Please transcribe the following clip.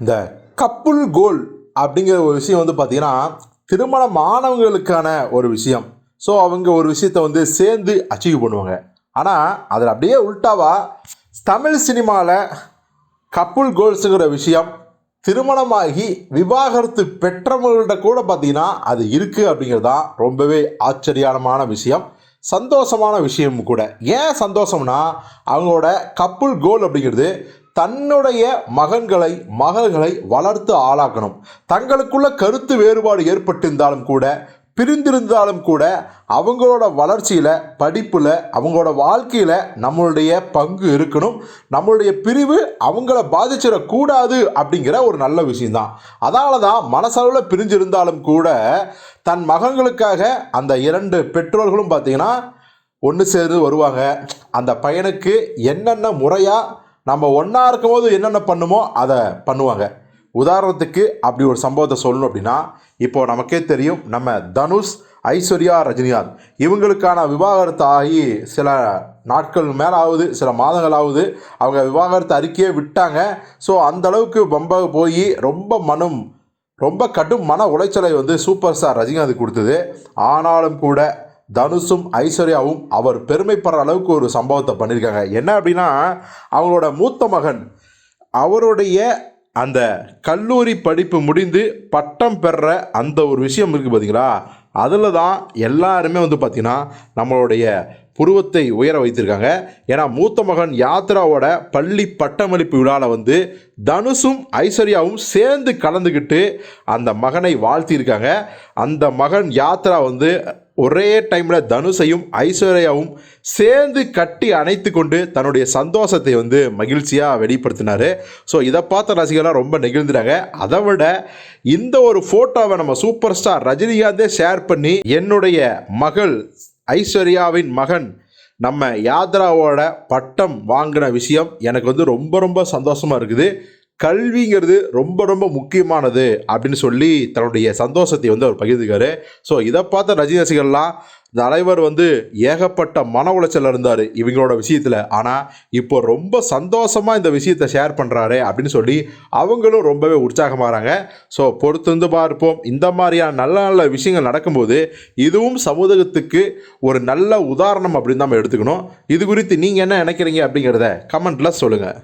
இந்த கப்புள் கோல் அப்படிங்கிற ஒரு விஷயம் வந்து பார்த்தீங்கன்னா திருமணம் ஆனவங்களுக்கான ஒரு விஷயம். ஸோ அவங்க ஒரு விஷயத்தை வந்து சேர்ந்து அச்சீவ் பண்ணுவாங்க. ஆனால் அதில் அப்படியே உல்டாவா தமிழ் சினிமாவில் கப்புள் கோல்ஸுங்கிற விஷயம் திருமணமாகி விவாகரத்து பெற்றவங்கள்ட்ட கூட பார்த்தீங்கன்னா அது இருக்குது அப்படிங்கிறது தான் ரொம்பவே ஆச்சரியமான விஷயம். சந்தோஷமான விஷயம் கூட. ஏன் சந்தோஷம்னா அவங்களோட கப்புள் கோல் அப்படிங்கிறது தன்னுடைய மகன்களை மகள்களை வளர்த்து ஆளாக்கணும். தங்களுக்குள்ள கருத்து வேறுபாடு ஏற்பட்டிருந்தாலும் கூட பிரிந்திருந்தாலும் கூட அவங்களோட வளர்ச்சியில் படிப்பில் அவங்களோட வாழ்க்கையில் நம்மளுடைய பங்கு இருக்கணும். நம்மளுடைய பிரிவு அவங்கள பாதிச்சிடக்கூடாது அப்படிங்கிற ஒரு நல்ல விஷயந்தான் அதனால தான் மனசளவில் பிரிஞ்சிருந்தாலும் கூட தன் மகன்களுக்காக அந்த இரண்டு பெற்றோர்களும் பார்த்தீங்கன்னா ஒன்று சேர்ந்து வருவாங்க. அந்த பையனுக்கு என்னென்ன முறையாக நம்ம ஒன்றா இருக்கும்போது என்னென்ன பண்ணுமோ அதை பண்ணுவாங்க. உதாரணத்துக்கு அப்படி ஒரு சம்பவத்தை சொல்லணும் அப்படின்னா இப்போது நமக்கே தெரியும் நம்ம தனுஷ் ஐஸ்வர்யா ரஜினிகாந்த். இவங்களுக்கான விவாகரத்து ஆகி சில நாட்கள் மேலே ஆகுது சில மாதங்கள் ஆகுது அவங்க விவாகரத்து அறிக்கையே விட்டாங்க. ஸோ அந்தளவுக்கு பம்ப போய் ரொம்ப மனம் ரொம்ப கடும் மன உளைச்சலை வந்து சூப்பர் ஸ்டார் ரஜினிகாந்த் கொடுத்தது. ஆனாலும் கூட தனுஷும் ஐஸ்வர்யாவும் அவர் பெருமைப்படுற அளவுக்கு ஒரு சம்பவத்தை பண்ணியிருக்காங்க என்ன அப்படின்னா அவங்களோட மூத்த மகன் அவருடைய அந்த கல்லூரி படிப்பு முடிந்து பட்டம் பெற அந்த ஒரு விஷயம் இருக்குது பார்த்தீங்களா அதில் தான் எல்லாருமே வந்து பார்த்திங்கன்னா நம்மளுடைய புருவத்தை உயர வைத்திருக்காங்க. ஏன்னா மூத்த மகன் யாத்ராவோட பள்ளி பட்டமளிப்பு விழாவில் வந்து தனுஷும் ஐஸ்வர்யாவும் சேர்ந்து கலந்துக்கிட்டு அந்த மகனை வாழ்த்தியிருக்காங்க. அந்த மகன் யாத்ரா வந்து ஒரே டைமில் தனுஷையும் ஐஸ்வர்யாவும் சேர்ந்து கட்டி அணைத்து கொண்டு தன்னுடைய சந்தோஷத்தை வந்து மகிழ்ச்சியாக வெளிப்படுத்தினார். ஸோ இதை பார்த்த ரசிகர்லாம் ரொம்ப நெகிழ்ந்துட்டாங்க. அதை விட இந்த ஒரு ஃபோட்டோவை நம்ம சூப்பர் ஸ்டார் ரஜினிகாந்தே ஷேர் பண்ணி என்னுடைய மகள் ஐஸ்வர்யாவின் மகன் நம்ம யாத்ராவோட பட்டம் வாங்கின விஷயம் எனக்கு வந்து ரொம்ப ரொம்ப சந்தோஷமாக இருக்குது. கல்விங்கிறது ரொம்ப ரொம்ப முக்கியமானது அப்படின்னு சொல்லி தன்னுடைய சந்தோஷத்தை வந்து அவர் பகிர்ந்துக்காரு. ஸோ இதை பார்த்த ரஜினி ரசிகர்லாம் தலைவர் வந்து ஏகப்பட்ட மன உளைச்சல் இருந்தார் இவங்களோட விஷயத்தில். ஆனால் இப்போ ரொம்ப சந்தோஷமாக இந்த விஷயத்தை ஷேர் பண்ணுறாரு அப்படின்னு சொல்லி அவங்களும் ரொம்பவே உற்சாகமாகறாங்க ஸோ பொறுத்திருந்து பார்ப்போம். இந்த மாதிரியான நல்ல நல்ல விஷயங்கள் நடக்கும்போது இதுவும் சமூகத்துக்கு ஒரு நல்ல உதாரணம் அப்படின்னு நம்ம எடுத்துக்கணும். இது குறித்து நீங்கள் என்ன நினைக்கிறீங்க அப்படிங்கிறத கமெண்ட்டில் சொல்லுங்கள்